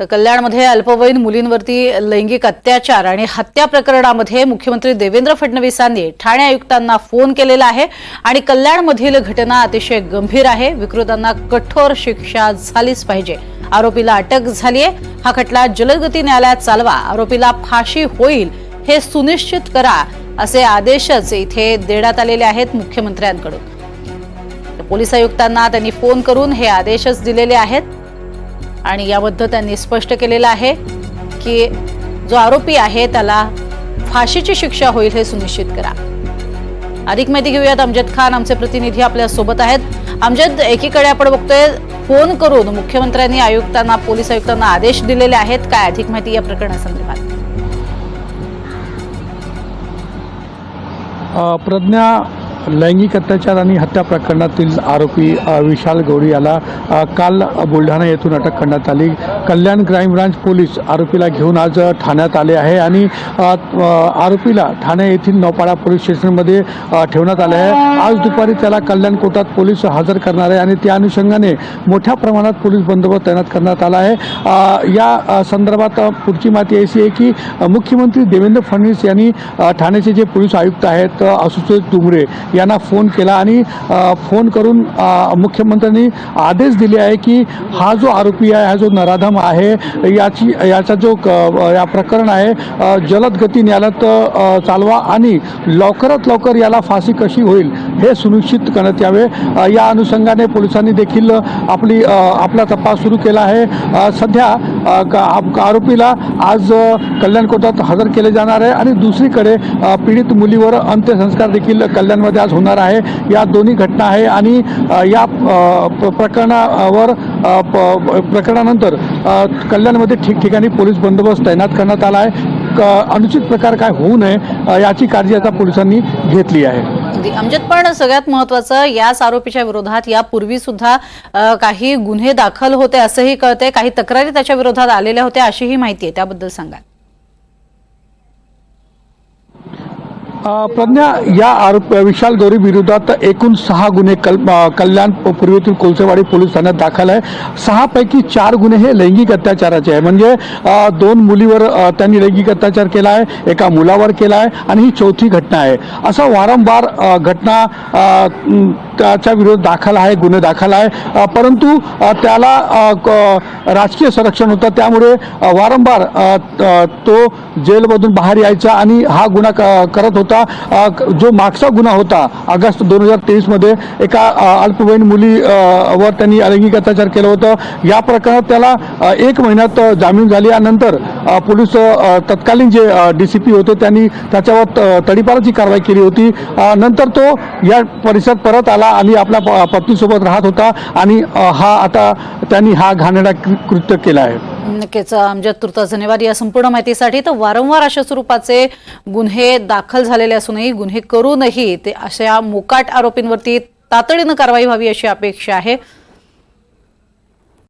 तर कल्याणमध्ये अल्पवयीन मुलींवरती लैंगिक अत्याचार आणि हत्या प्रकरणामध्ये मुख्यमंत्री देवेंद्र फडणवीसांनी ठाणे आयुक्तांना फोन केलेला आहे आणि कल्याणमधील घटना अतिशय गंभीर आहे. विकृतांना कठोर शिक्षा झालीच पाहिजे. आरोपीला अटक झालीय. हा खटला जलदगती न्यायालयात चालवा. आरोपीला फाशी होईल हे सुनिश्चित करा असे आदेशच इथे देण्यात आलेले आहेत मुख्यमंत्र्यांकडून. पोलीस आयुक्तांना त्यांनी फोन करून हे आदेशच दिलेले आहेत. आणि याबद्दल त्यांनी स्पष्ट केलेलं आहे की जो आरोपी आहे त्याला फाशीची शिक्षा होईल हे सुनिश्चित करा. अधिक माहिती घेऊयात. अमजद खान आमचे प्रतिनिधी आपल्यासोबत आहेत. अमजद एकीकडे आपण बघतोय फोन करून मुख्यमंत्र्यांनी आयुक्तांना पोलीस आयुक्तांना आदेश दिलेले आहेत. काय अधिक माहिती या प्रकरणासंदर्भात? प्रज्ञा लैंगिक अत्याचार आणि हत्या प्रकरणातील आरोपी विशाल गौरी याला काल बुलढाणा येथून अटक करण्यात आली. कल्याण क्राईम ब्रांच पोलीस आरोपीला घेऊन आज ठाण्यात आले आहे आणि आरोपीला ठाणे येथील नौपाडा पोलीस स्टेशनमध्ये ठेवण्यात आले आहे. आज दुपारी त्याला कल्याण कोर्टात पोलीस हजर करणार आहे आणि त्या अनुषंगाने मोठ्या प्रमाणात पोलीस बंदोबस्त तैनात करण्यात आला आहे. या संदर्भात पुढची माहिती अशी आहे की मुख्यमंत्री देवेंद्र फडणवीस यांनी ठाण्याचे जे पोलीस आयुक्त आहेत अ, आशुतोष डुमरे यांना फोन केला आणि फोन करून मुख्यमंत्र्यांनी आदेश दिले आहे की हा जो आरोपी आहे हा जो नराधम आहे याची याचा जो क- या प्रकरण आहे जलद गती न्यायालयात चालवा आणि लवकरात लवकर याला फाशी कशी होईल हे सुनिश्चित करण्यात यावे. या अनुषंगाने पोलिसांनी देखील आपली आपला तपास सुरू केला आहे. सध्या का- आप- आरोपीला आज कल्याण कोर्टात हजर केले जाणार आहे आणि दुसरीकडे पीडित मुलीवर अंत्यसंस्कार देखील कल्याणमध्ये आज होणार आहे. या दोन्ही घटना आहे आणि या प्रकरणावर प- प्रकरणानंतर कल्याणमध्ये ठिकठिकाणी पोलीस बंदोबस्त तैनात करण्यात आला आहे. क- अनुचित प्रकार काय होऊ नये याची काळजी आता पोलिसांनी घेतली आहे. अगदी. अमजद पण सगळ्यात महत्वाचं याच आरोपीच्या विरोधात यापूर्वी सुद्धा काही गुन्हे दाखल होते असंही कळते काही तक्रारी त्याच्या विरोधात आलेल्या होत्या अशीही माहिती आहे. त्याबद्दल सांगा प्रज्ञा या आरोप विशाल गौरी विरोधात एकूण सहा गुन्हे कल कल्याण पूर्वीतील पूर्वेतील कोळसेवाडी पोलीस ठाण्यात दाखल आहे. सहापैकी चार गुन्हे हे लैंगिक अत्याचाराचे आहे. म्हणजे दोन मुलीवर त्यांनी लैंगिक अत्याचार केला आहे एका मुलावर केला आहे आणि ही चौथी घटना आहे. असं वारंवार घटना त्याच्या विरोध दाखल आहे गुन्हे दाखल आहे. परंतु त्याला क- राजकीय संरक्षण होतं. त्यामुळे वारंवार तो जेलमधून बाहेर यायचा आणि हा गुन्हा करत होता. जो मागचा गुन्हा होता ऑगस्ट दोन हजार तेवीसमध्ये एका अल्पवयीन मुली वर त्यांनी लैंगिक अत्याचार केलं होतं. या प्रकरणात त्याला एक महिन्यात जामीन झाली यानंतर पोलीस तत्कालीन जे डी सी पी होते त्यांनी त्याच्यावर त- तडीपाराची कारवाई केली होती. नंतर तो या परिसरात परत आला आणि आपल्या प- पत्नीसोबत राहत होता आणि हा आता त्यांनी हा घाणेरडा कृ- कृत्य केला आहे. नक्कीच आमच्या तुर्तास धन्यवाद या संपूर्ण माहितीसाठी तर वारंवार अशा स्वरूपाचे गुन्हे दाखल झालेले असूनही गुन्हे करूनही ते अशा मोकाट आरोपींवरती तातडीनं कारवाई व्हावी अशी अपेक्षा आहे.